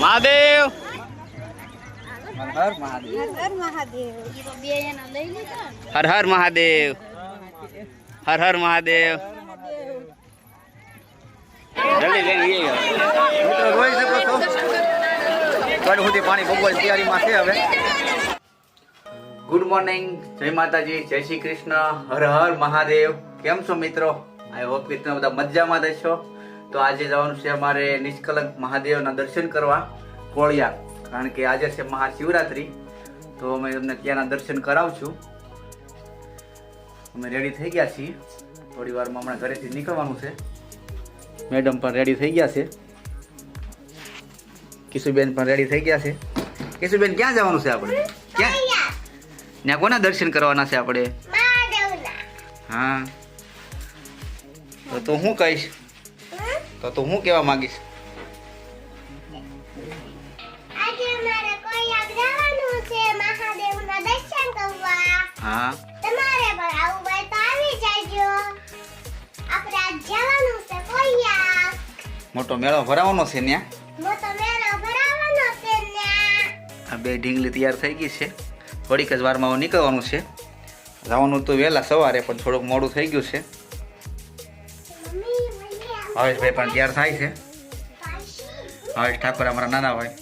મહાદેવ હર મહાદેવ હર મહાદેવ ઈ તો બે એના લઈ લીધા ને. હર હર મહાદેવ હર હર મહાદેવ જલ્દી જલ્દી એ મિત્રો જોઈ શકો છો કડ સુધી પાણી બગવાલ તૈયારીમાં છે હવે. ગુડ મોર્નિંગ જય માતાજી જય શ્રી કૃષ્ણ હર હર મહાદેવ. કેમ છો મિત્રો? આઈ હોપ કે તમે બધા મજામાં દેશો તો આજે જવાનું છે અમારે નિષ્કલંક મહાદેવના દર્શન કરવા કોળિયા. કારણ કે આજે છે મહાશિવરાત્રી. તો અમે તમને ત્યાંના દર્શન કરાવશું. અમે રેડી થઈ ગયા છીએ. થોડી વારમાં હમણાં ઘરેથી નીકળવાનું છે. મેડમ પણ રેડી થઈ ગયા છે. કિશુબેન પણ રેડી થઈ ગયા છે. કિશુબેન ક્યાં જવાનું છે આપણે? ક્યાં? ત્યાં કોના દર્શન કરવાના છે આપણે? હા. તો તું શું કહીશ? તો તું શું કહેવા માંગીશ? હા. તમારે પણ આવું હોય તો આવી જાજો. આપણે આજ જવાનું છે કોઈક મોટો મેળો ભરાવાનો છે ત્યાં મોટો મેળો ભરાવાનો છે ને આ બે ઢીંગલી તૈયાર થઈ ગઈ છે. થોડીક જ વારમાં નીકળવાનું છે. જવાનું તો વહેલા સવારે પણ થોડુંક મોડું થઈ ગયું છે. હવેશભાઈ પણ તૈયાર થાય છે. હવેશ ઠાકોર અમારા નાના ભાઈ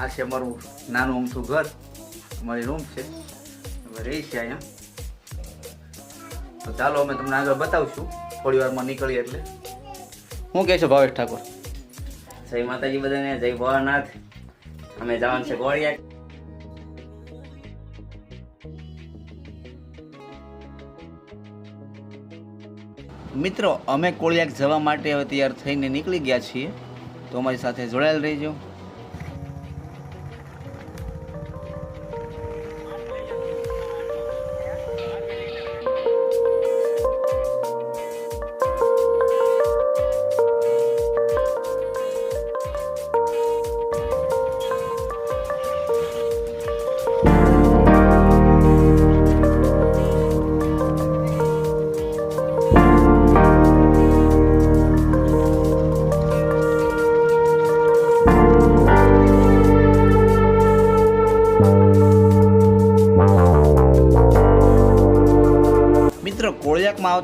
આ છે અમારું નાનું અમથું ઘર. અમારી રૂમ છે. અમે રહી છે અહીંયા. તો ચાલો અમે તમને આગળ બતાવશું. થોડી વારમાં નીકળીએ એટલે. શું કહે છે ભાવેશ ઠાકોર? જય માતાજી બધાને જય ભવાનાથ અમે જવાનું છે ગોળિયા મિત્રો, અમે કોળિયાક જવા માટે હવે તૈયાર થઈને નીકળી ગયા છીએ. તો અમારી સાથે જોડાયેલ રહીજો.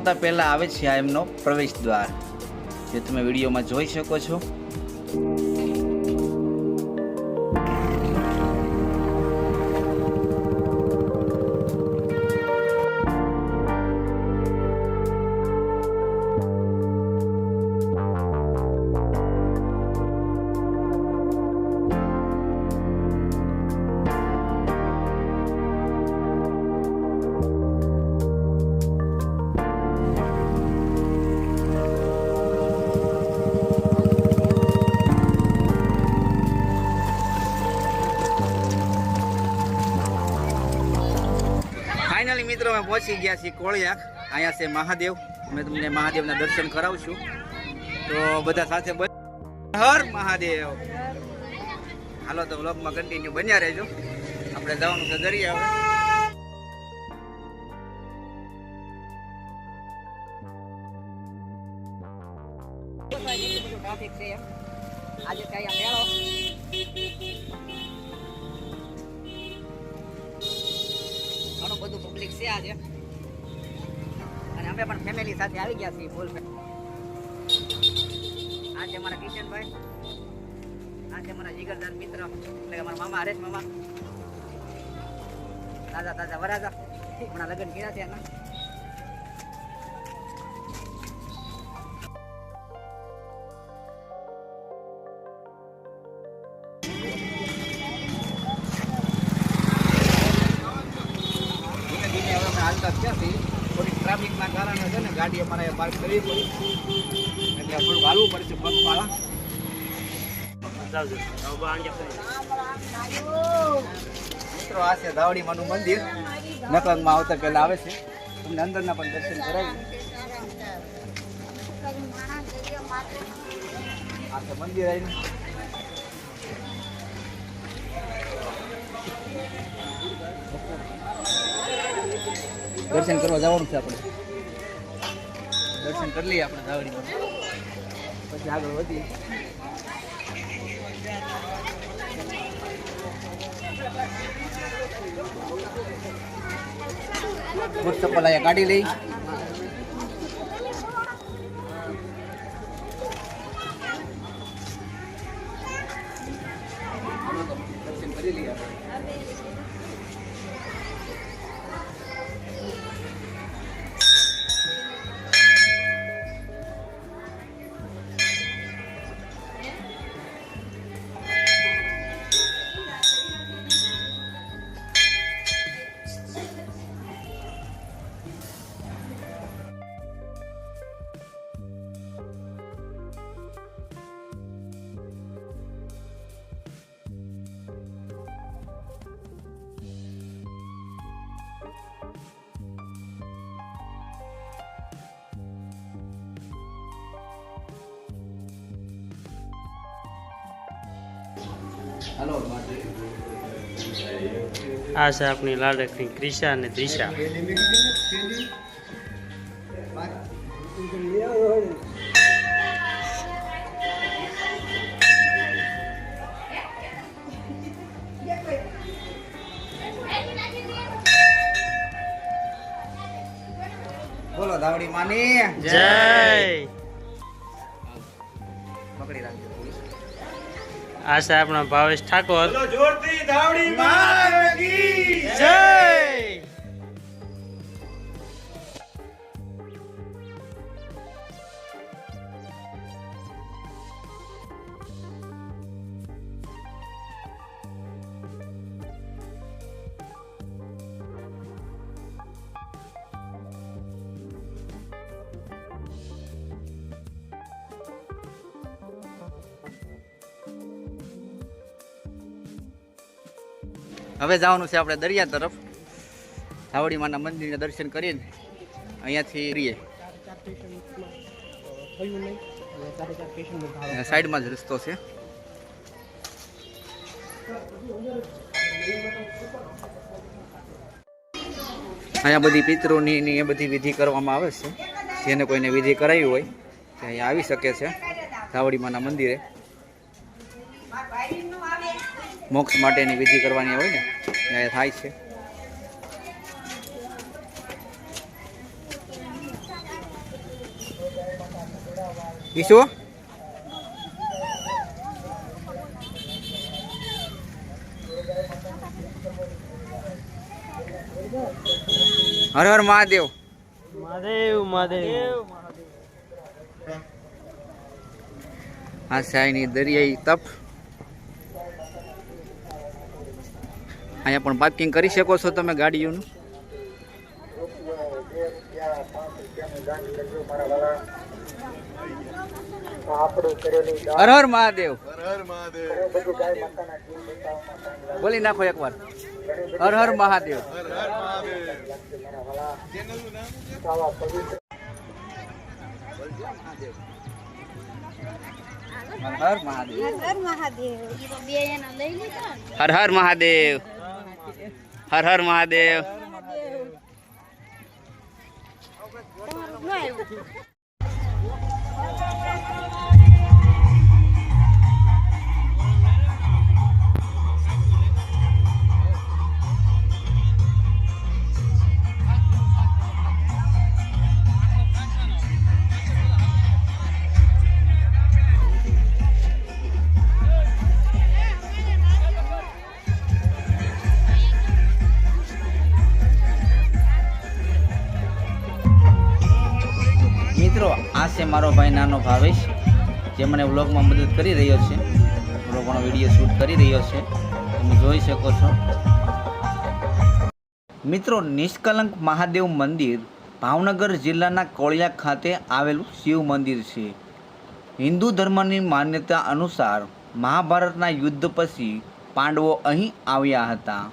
આવતા પહેલાં આવે છે આ એમનો પ્રવેશ દ્વાર. જે તમે વિડીયોમાં જોઈ શકો છો. ફાઇનલી મિત્રો, અમે પહોંચી ગયા છીએ કોળિયાક. અહીંયા છે મહાદેવ. અમે તમને મહાદેવના દર્શન કરાવશું. તો બધા સાથે હર મહાદેવ. હાલો તો વ્લોગમાં કન્ટિન્યુ બન્યા રહેજો. આપણે જવાનું છે દરિયા. આજે કઈ છે આજે. અને અમે પણ ફેમિલી સાથે આવી ગયા છીએ ફૂલ આ છે મારા કિશનભાઈ. આ છે મારા જીગરદાર મિત્ર. એટલે અમારા મારા મામા હરેશ મામા. તાજા તાજા વરાજા. હમણાં લગ્ન કર્યા છે એના. અમે હાલતા ત્યાંથી થોડીક ટ્રાફિકના કારણે છે ને ગાડી અમારે પાર્ક કરવી પડી. એટલે થોડુંક હાલવું પડશે પગપાળા. મિત્રો આ છે ધાવડીમાનું મંદિર. નકલંગમાં આવતા પહેલાં આવે છે. તમને અંદરના પણ દર્શન કરાવી આ તો મંદિર આવીને દર્શન કરવા જવાનું છે આપણે. દર્શન કરી લઈએ આપણે ધાવડીમાં. પછી આગળ વધીએ. ચપ્પલ અહીંયા કાઢી લઈ. આ છે આપણી લાડકની ક્રિશા અને દિશા બોલો ધાવડી માની. જય. આ છે આપણા ભાવેશ ઠાકોર. જય! હવે જવાનું છે આપણે દરિયા તરફ. ધાવડીમાના મંદિરના દર્શન કરીને અહીંયાથી રહીએ સાઈડમાં જ રસ્તો છે. અહીંયા બધી પિતૃની એ બધી વિધિ કરવામાં આવે છે. જેને કોઈને વિધિ કરાવી હોય તે અહીંયા આવી શકે છે ધાવડીમાના મંદિરે. મોક્ષ માટેની વિધિ કરવાની હોય ને એ થાય છે. ઈશુ? હર હર મહાદેવ. મહાદેવ મહાદેવ. આ સાયની દરિયાઈ તપ અહીંયા પણ પાર્કિંગ કરી શકો છો તમે ગાડીઓનું. હર હર મહાદેવ. બોલી નાખો એકવાર. હર હર મહાદેવ. હર હર મહાદેવ. હર મહાદેવ. બે એના લઈ લીધા હર હર મહાદેવ. હર હર મહાદેવ. મારો ભાઈ નાનો ભાવેશ, જે મને વ્લોગમાં મદદ કરી રહ્યો છે. વ્લોગનો વીડિયો શૂટ કરી રહ્યો છે. તમે જોઈ શકો છો. મિત્રો, નિષ્કલંક મહાદેવ મંદિર ભાવનગર જિલ્લાના કોળિયા ખાતે આવેલું શિવ મંદિર છે. હિન્દુ ધર્મની માન્યતા અનુસાર મહાભારતના યુદ્ધ પછી પાંડવો અહીં આવ્યા હતા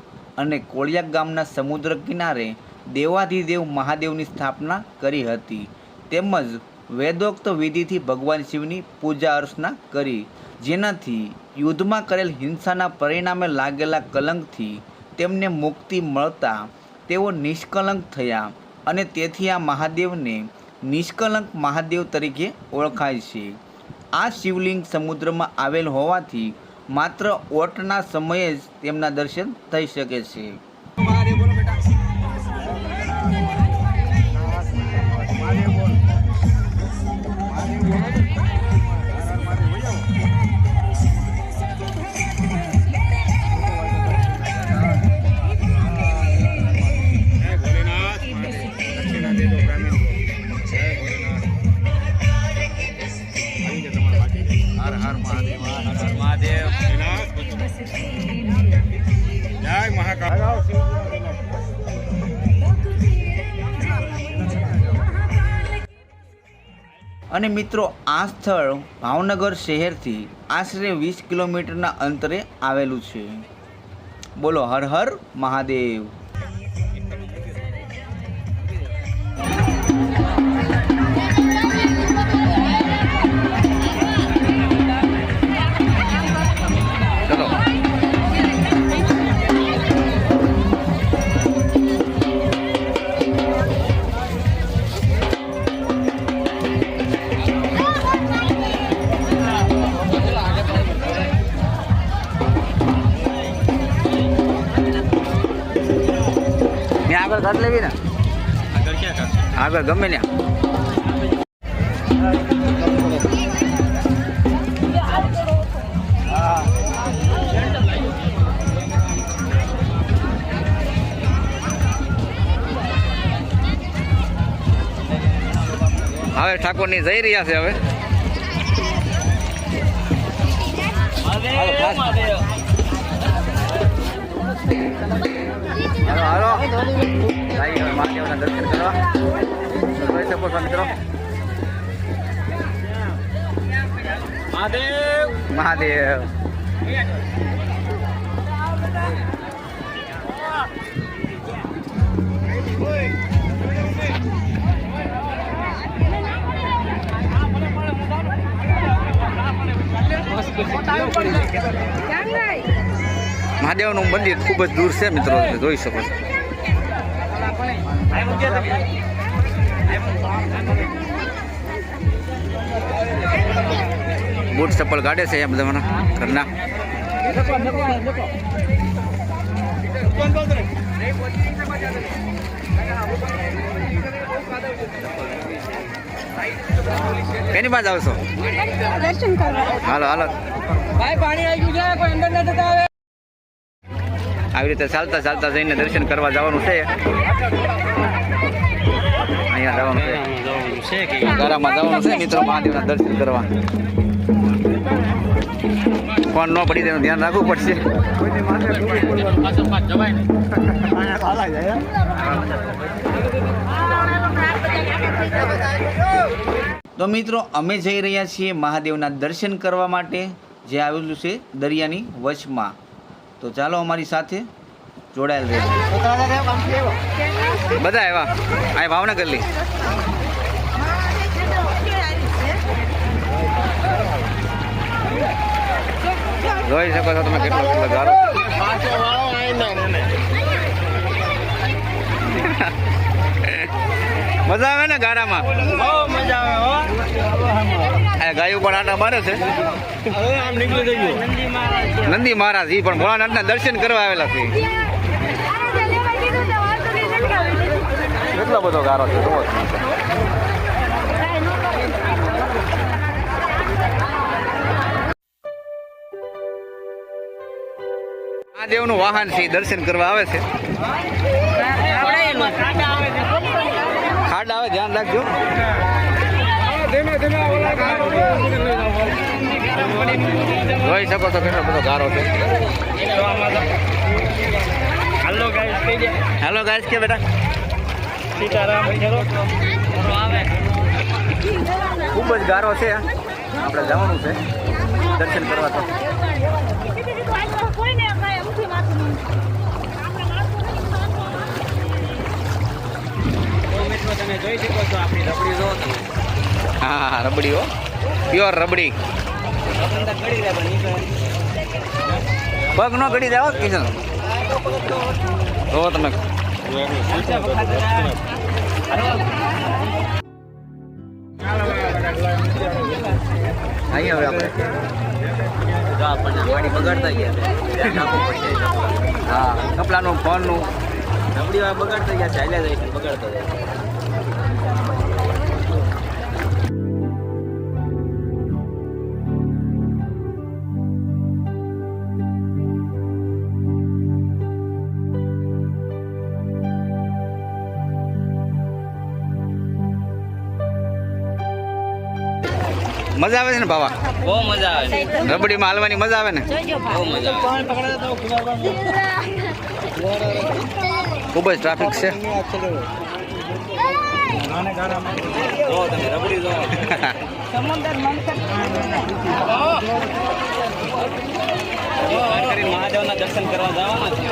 અને કોળિયા ગામના સમુદ્ર કિનારે દેવાધિદેવ મહાદેવની સ્થાપના કરી હતી. તેમજ વેદોક્ત વિધિથી ભગવાન શિવની પૂજા અર્ચના કરી, જેનાથી યુદ્ધમાં કરેલ હિંસાના પરિણામે લાગેલા કલંકથી તેમને મુક્તિ મળતા તેઓ નિષ્કલંક થયા અને તેથી આ મહાદેવને નિષ્કલંક મહાદેવ તરીકે ઓળખાય છે. આ શિવલિંગ સમુદ્રમાં આવેલ હોવાથી માત્ર ઓટના સમયે જ તેમના દર્શન થઈ શકે છે. અને મિત્રો, આ સ્થળ ભાવનગર શહેરથી આશરે વીસ કિલોમીટરના અંતરે આવેલું છે. બોલો, હર હર મહાદેવ. આગળ ગમે ને હવે ઠાકોરની જઈ રહ્યા છે હવે હાલો હાલો ભાઈ હવે મહાદેવના દર્શન કરવા જોઈ શકો મહાદેવ. મહાદેવનું મંદિર ખૂબ જ દૂર છે મિત્રો જોઈ શકો છો. બૂટ ચપ્પલ કાઢે છે એમ તમારા ઘરના. કેની બાજુ આવશો હાલો હાલો. આવી રીતે ચાલતા ચાલતા જઈને દર્શન કરવા જવાનું છે. અહીંયા જવાનું છે. છે જવાનું છે મિત્રો મહાદેવના દર્શન કરવા. કોણ ન પડી તેનું ધ્યાન રાખવું પડશે. તો મિત્રો અમે જઈ રહ્યા છીએ મહાદેવના દર્શન કરવા માટે જે આવેલું છે દરિયાની વચમાં તો ચાલો અમારી સાથે જોડાયેલ રહે બધા એવા આ ભાવનગર લી જોઈ શકો છો તમે કેટલો કેટલો ગારો. મજા આવે ને ગારામાં? આ ગાયો પણ આટા મારે છે. નંદી મહારાજ એ પણ ભોળાનાથના દર્શન કરવા આવેલા છે. કેટલો બધો ગારો છે? જુઓ. મહાદેવનું વાહન છે દર્શન કરવા આવે છે. ખાડ આવે ધ્યાન રાખજો. જોઈ શકો છો કેટલો બધો ગારો છે. હેલો ગાઈસ કે બેટા? ખૂબ જ ગારો છે. આપણે જવાનું છે. દર્શન કરવા તો. હા હા રબડી હો. પ્યોર રબડી. પગ નો ઘડી જાવ કિશન. જો તમે. અહીં હવે આપણે. પાણી બગાડતા ગયા. હા, કપડાનું, ફોનનું. નબળી બગાડતા ગયા છે હાલ્યા જાય બગાડતા જાય. મજા આવે છે ને બાવા બહુ મજા આવે છે. રબડીમાં હાલવાની મજા આવે ને? બહુ મજા આવે ખૂબ જ ટ્રાફિક છે. મહાદેવના દર્શન કરવા જવાના છે